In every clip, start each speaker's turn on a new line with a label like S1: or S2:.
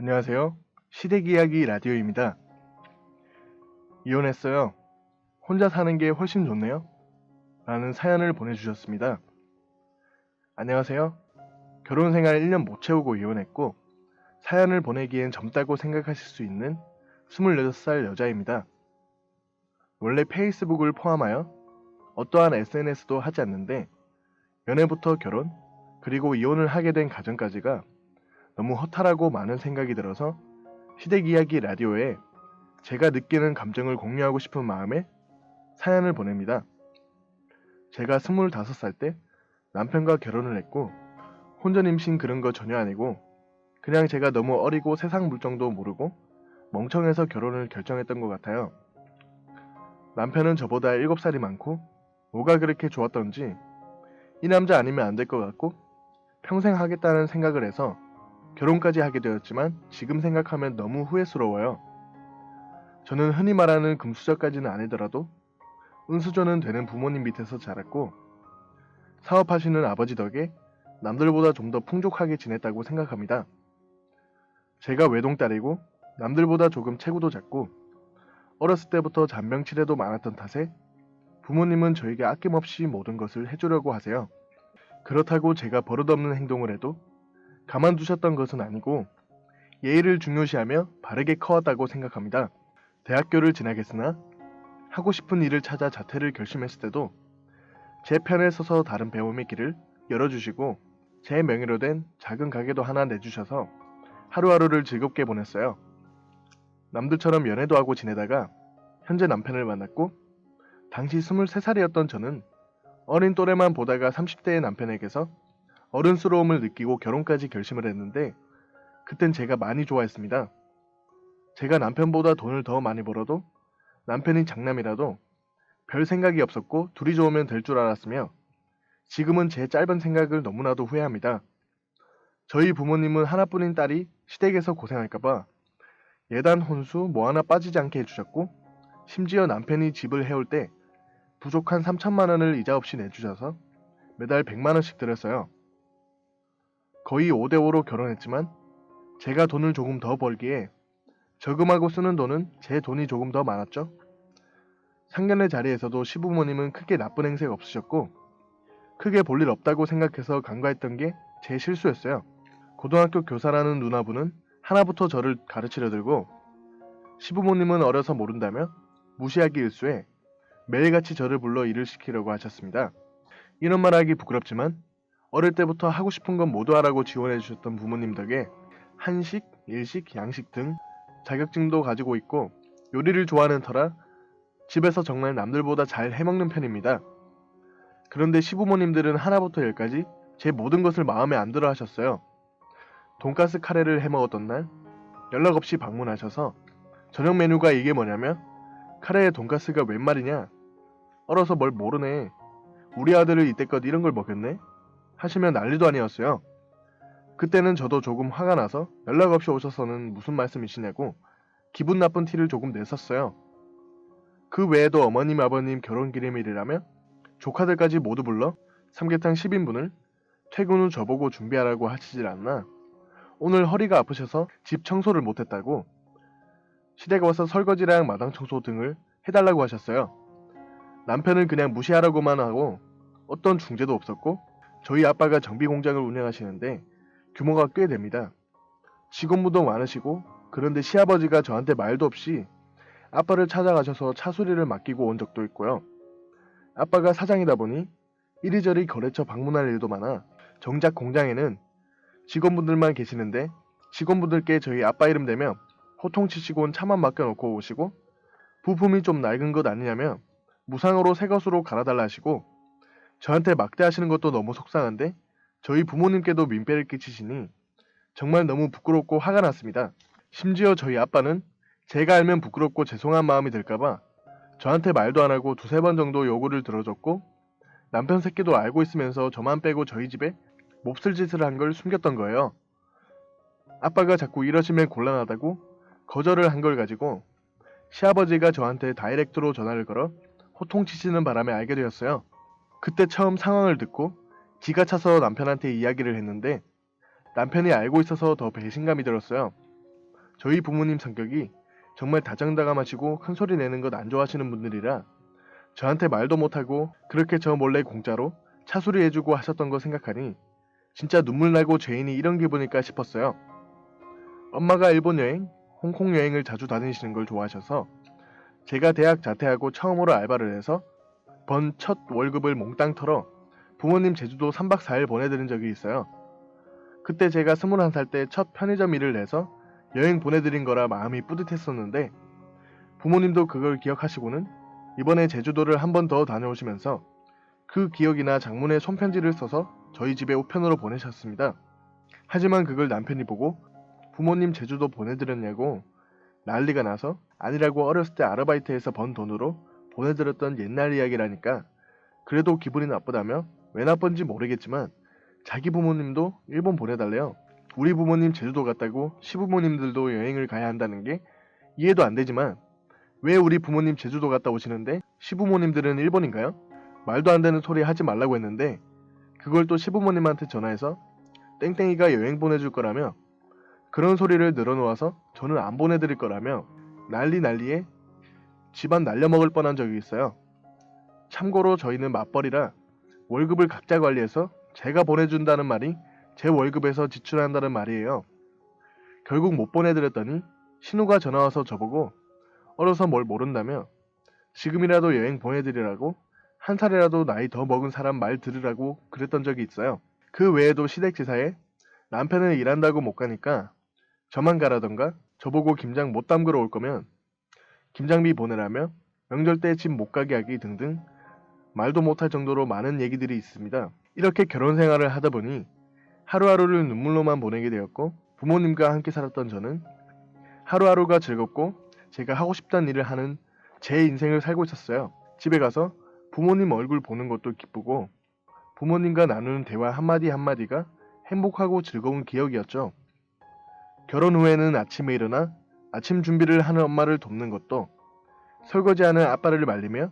S1: 안녕하세요. 시댁 이야기 라디오입니다. 이혼했어요. 혼자 사는 게 훨씬 좋네요. 라는 사연을 보내주셨습니다. 안녕하세요. 결혼 생활 1년 못 채우고 이혼했고, 사연을 보내기엔 젊다고 생각하실 수 있는 26살 여자입니다. 원래 페이스북을 포함하여 어떠한 SNS도 하지 않는데, 연애부터 결혼, 그리고 이혼을 하게 된 과정까지가 너무 허탈하고 많은 생각이 들어서 시댁 이야기 라디오에 제가 느끼는 감정을 공유하고 싶은 마음에 사연을 보냅니다. 제가 25살 때 남편과 결혼을 했고 혼전 임신 그런 거 전혀 아니고 그냥 제가 너무 어리고 세상 물정도 모르고 멍청해서 결혼을 결정했던 것 같아요. 남편은 저보다 7살이 많고 뭐가 그렇게 좋았던지 이 남자 아니면 안 될 것 같고 평생 하겠다는 생각을 해서 결혼까지 하게 되었지만 지금 생각하면 너무 후회스러워요. 저는 흔히 말하는 금수저까지는 아니더라도 은수저는 되는 부모님 밑에서 자랐고 사업하시는 아버지 덕에 남들보다 좀 더 풍족하게 지냈다고 생각합니다. 제가 외동딸이고 남들보다 조금 체구도 작고 어렸을 때부터 잔병치레도 많았던 탓에 부모님은 저에게 아낌없이 모든 것을 해주려고 하세요. 그렇다고 제가 버릇없는 행동을 해도 가만두셨던 것은 아니고 예의를 중요시하며 바르게 커왔다고 생각합니다. 대학교를 진학했으나 하고 싶은 일을 찾아 자퇴를 결심했을 때도 제 편에 서서 다른 배움의 길을 열어주시고 제 명의로 된 작은 가게도 하나 내주셔서 하루하루를 즐겁게 보냈어요. 남들처럼 연애도 하고 지내다가 현재 남편을 만났고 당시 23살이었던 저는 어린 또래만 보다가 30대의 남편에게서 어른스러움을 느끼고 결혼까지 결심을 했는데 그땐 제가 많이 좋아했습니다. 제가 남편보다 돈을 더 많이 벌어도 남편이 장남이라도 별 생각이 없었고 둘이 좋으면 될 줄 알았으며 지금은 제 짧은 생각을 너무나도 후회합니다. 저희 부모님은 하나뿐인 딸이 시댁에서 고생할까봐 예단 혼수 뭐 하나 빠지지 않게 해주셨고 심지어 남편이 집을 해올 때 부족한 3천만 원을 이자 없이 내주셔서 매달 100만 원씩 드렸어요. 거의 5대5로 결혼했지만 제가 돈을 조금 더 벌기에 저금하고 쓰는 돈은 제 돈이 조금 더 많았죠. 상견례 자리에서도 시부모님은 크게 나쁜 행색 없으셨고 크게 볼 일 없다고 생각해서 간과했던 게 제 실수였어요. 고등학교 교사라는 누나분은 하나부터 저를 가르치려 들고 시부모님은 어려서 모른다며 무시하기 일쑤에 매일같이 저를 불러 일을 시키려고 하셨습니다. 이런 말하기 부끄럽지만 어릴 때부터 하고 싶은 건 모두 하라고 지원해 주셨던 부모님 덕에 한식, 일식, 양식 등 자격증도 가지고 있고 요리를 좋아하는 터라 집에서 정말 남들보다 잘 해먹는 편입니다. 그런데 시부모님들은 하나부터 열까지 제 모든 것을 마음에 안 들어 하셨어요. 돈가스 카레를 해먹었던 날 연락 없이 방문하셔서 저녁 메뉴가 이게 뭐냐며 카레에 돈가스가 웬 말이냐 얼어서 뭘 모르네 우리 아들을 이때껏 이런 걸 먹였네 하시면 난리도 아니었어요. 그때는 저도 조금 화가 나서 연락 없이 오셔서는 무슨 말씀이시냐고 기분 나쁜 티를 조금 냈었어요. 그 외에도 어머님 아버님 결혼 기념일이라며 조카들까지 모두 불러 삼계탕 10인분을 퇴근 후 저보고 준비하라고 하시질 않나 오늘 허리가 아프셔서 집 청소를 못했다고 시댁에 와서 설거지랑 마당 청소 등을 해달라고 하셨어요. 남편은 그냥 무시하라고만 하고 어떤 중재도 없었고 저희 아빠가 정비 공장을 운영하시는데 규모가 꽤 됩니다. 직원분도 많으시고 그런데 시아버지가 저한테 말도 없이 아빠를 찾아가셔서 차 수리를 맡기고 온 적도 있고요. 아빠가 사장이다 보니 이리저리 거래처 방문할 일도 많아 정작 공장에는 직원분들만 계시는데 직원분들께 저희 아빠 이름 대며 호통치시곤 차만 맡겨놓고 오시고 부품이 좀 낡은 것 아니냐며 무상으로 새 것으로 갈아달라 하시고 저한테 막대하시는 것도 너무 속상한데 저희 부모님께도 민폐를 끼치시니 정말 너무 부끄럽고 화가 났습니다. 심지어 저희 아빠는 제가 알면 부끄럽고 죄송한 마음이 들까봐 저한테 말도 안 하고 두세 번 정도 요구를 들어줬고 남편 새끼도 알고 있으면서 저만 빼고 저희 집에 몹쓸 짓을 한 걸 숨겼던 거예요. 아빠가 자꾸 이러시면 곤란하다고 거절을 한 걸 가지고 시아버지가 저한테 다이렉트로 전화를 걸어 호통치시는 바람에 알게 되었어요. 그때 처음 상황을 듣고 지가 차서 남편한테 이야기를 했는데 남편이 알고 있어서 더 배신감이 들었어요. 저희 부모님 성격이 정말 다정다감하시고 큰 소리 내는 것 안 좋아하시는 분들이라 저한테 말도 못하고 그렇게 저 몰래 공짜로 차수리 해주고 하셨던 거 생각하니 진짜 눈물 나고 죄인이 이런 기분일까 싶었어요. 엄마가 일본 여행, 홍콩 여행을 자주 다니시는 걸 좋아하셔서 제가 대학 자퇴하고 처음으로 알바를 해서 번 첫 월급을 몽땅 털어 부모님 제주도 3박 4일 보내드린 적이 있어요. 그때 제가 21살 때 첫 편의점 일을 내서 여행 보내드린 거라 마음이 뿌듯했었는데 부모님도 그걸 기억하시고는 이번에 제주도를 한 번 더 다녀오시면서 그 기억이나 장문의 손편지를 써서 저희 집에 우편으로 보내셨습니다. 하지만 그걸 남편이 보고 부모님 제주도 보내드렸냐고 난리가 나서 아니라고 어렸을 때 아르바이트해서 번 돈으로 보내드렸던 옛날 이야기라니까 그래도 기분이 나쁘다며 왜 나쁜지 모르겠지만 자기 부모님도 일본 보내달래요. 우리 부모님 제주도 갔다고 시부모님들도 여행을 가야 한다는 게 이해도 안 되지만 왜 우리 부모님 제주도 갔다 오시는데 시부모님들은 일본인가요? 말도 안 되는 소리 하지 말라고 했는데 그걸 또 시부모님한테 전화해서 땡땡이가 여행 보내줄 거라며 그런 소리를 늘어놓아서 저는 안 보내드릴 거라며 난리 난리에 집안 날려먹을 뻔한 적이 있어요. 참고로 저희는 맞벌이라 월급을 각자 관리해서 제가 보내준다는 말이 제 월급에서 지출한다는 말이에요. 결국 못 보내드렸더니 신우가 전화와서 저보고 어려서 뭘 모른다며 지금이라도 여행 보내드리라고 한 살이라도 나이 더 먹은 사람 말 들으라고 그랬던 적이 있어요. 그 외에도 시댁지사에 남편은 일한다고 못 가니까 저만 가라던가 저보고 김장 못 담그러 올 거면 김장비 보내라며 명절 때 집 못 가게 하기 등등 말도 못할 정도로 많은 얘기들이 있습니다. 이렇게 결혼 생활을 하다 보니 하루하루를 눈물로만 보내게 되었고 부모님과 함께 살았던 저는 하루하루가 즐겁고 제가 하고 싶다는 일을 하는 제 인생을 살고 있었어요. 집에 가서 부모님 얼굴 보는 것도 기쁘고 부모님과 나누는 대화 한마디 한마디가 행복하고 즐거운 기억이었죠. 결혼 후에는 아침에 일어나 아침 준비를 하는 엄마를 돕는 것도 설거지하는 아빠를 말리며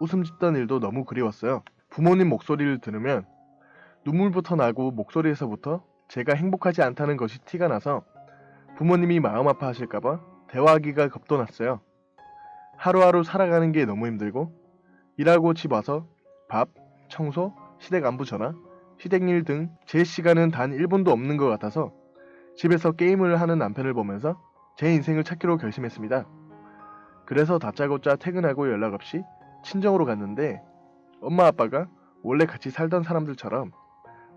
S1: 웃음 짓던 일도 너무 그리웠어요. 부모님 목소리를 들으면 눈물부터 나고 목소리에서부터 제가 행복하지 않다는 것이 티가 나서 부모님이 마음 아파하실까봐 대화하기가 겁도 났어요. 하루하루 살아가는 게 너무 힘들고 일하고 집 와서 밥, 청소, 시댁 안부 전화, 시댁 일 등 제 시간은 단 1분도 없는 것 같아서 집에서 게임을 하는 남편을 보면서 제 인생을 찾기로 결심했습니다. 그래서 다짜고짜 퇴근하고 연락 없이 친정으로 갔는데 엄마 아빠가 원래 같이 살던 사람들처럼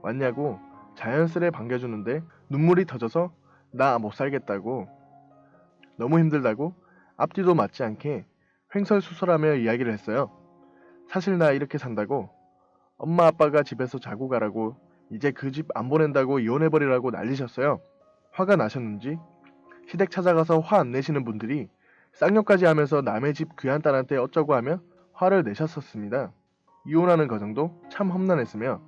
S1: 왔냐고 자연스레 반겨주는데 눈물이 터져서 나 못 살겠다고 너무 힘들다고 앞뒤도 맞지 않게 횡설수설하며 이야기를 했어요. 사실 나 이렇게 산다고 엄마 아빠가 집에서 자고 가라고 이제 그 집 안 보낸다고 이혼해버리라고 난리셨어요. 화가 나셨는지 시댁 찾아가서 화 안 내시는 분들이 쌍욕까지 하면서 남의 집 귀한 딸한테 어쩌고 하며 화를 내셨었습니다. 이혼하는 과정도 참 험난했으며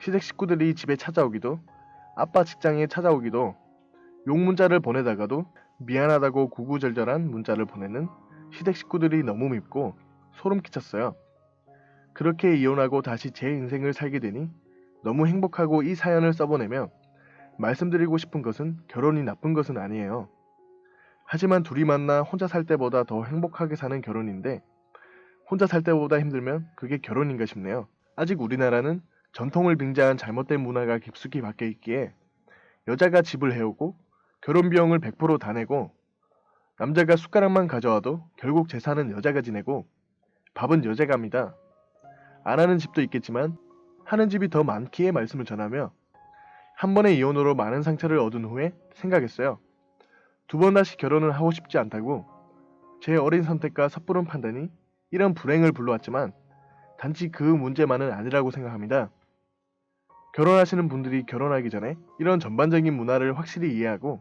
S1: 시댁 식구들이 집에 찾아오기도 아빠 직장에 찾아오기도 욕 문자를 보내다가도 미안하다고 구구절절한 문자를 보내는 시댁 식구들이 너무 밉고 소름 끼쳤어요. 그렇게 이혼하고 다시 제 인생을 살게 되니 너무 행복하고 이 사연을 써보내며 말씀드리고 싶은 것은 결혼이 나쁜 것은 아니에요. 하지만 둘이 만나 혼자 살 때보다 더 행복하게 사는 결혼인데 혼자 살 때보다 힘들면 그게 결혼인가 싶네요. 아직 우리나라는 전통을 빙자한 잘못된 문화가 깊숙이 박혀 있기에 여자가 집을 해오고 결혼 비용을 100%다 내고 남자가 숟가락만 가져와도 결국 재산은 여자가 지내고 밥은 여자가 합니다. 안 하는 집도 있겠지만 하는 집이 더 많기에 말씀을 전하며 한 번의 이혼으로 많은 상처를 얻은 후에 생각했어요. 두 번 다시 결혼을 하고 싶지 않다고 제 어린 선택과 섣부른 판단이 이런 불행을 불러왔지만 단지 그 문제만은 아니라고 생각합니다. 결혼하시는 분들이 결혼하기 전에 이런 전반적인 문화를 확실히 이해하고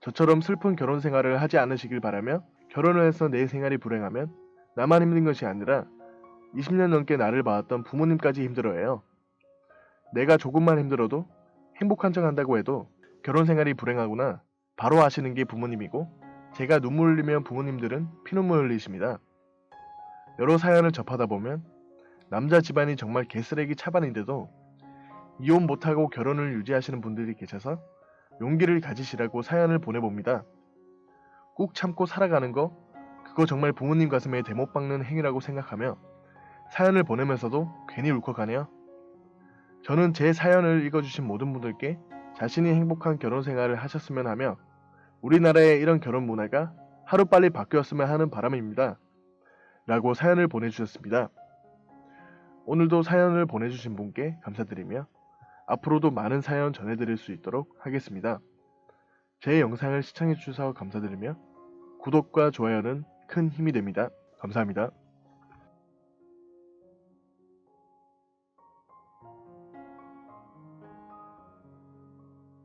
S1: 저처럼 슬픈 결혼 생활을 하지 않으시길 바라며 결혼을 해서 내 생활이 불행하면 나만 힘든 것이 아니라 20년 넘게 나를 봐왔던 부모님까지 힘들어해요. 내가 조금만 힘들어도 행복한 척 한다고 해도 결혼 생활이 불행하구나 바로 아시는 게 부모님이고 제가 눈물 흘리면 부모님들은 피눈물 흘리십니다. 여러 사연을 접하다 보면 남자 집안이 정말 개쓰레기 차반인데도 이혼 못하고 결혼을 유지하시는 분들이 계셔서 용기를 가지시라고 사연을 보내봅니다. 꾹 참고 살아가는 거 그거 정말 부모님 가슴에 대못 박는 행위라고 생각하며 사연을 보내면서도 괜히 울컥하네요. 저는 제 사연을 읽어주신 모든 분들께 자신이 행복한 결혼 생활을 하셨으면 하며 우리나라의 이런 결혼 문화가 하루빨리 바뀌었으면 하는 바람입니다. 라고 사연을 보내주셨습니다. 오늘도 사연을 보내주신 분께 감사드리며 앞으로도 많은 사연 전해드릴 수 있도록 하겠습니다. 제 영상을 시청해주셔서 감사드리며 구독과 좋아요는 큰 힘이 됩니다. 감사합니다.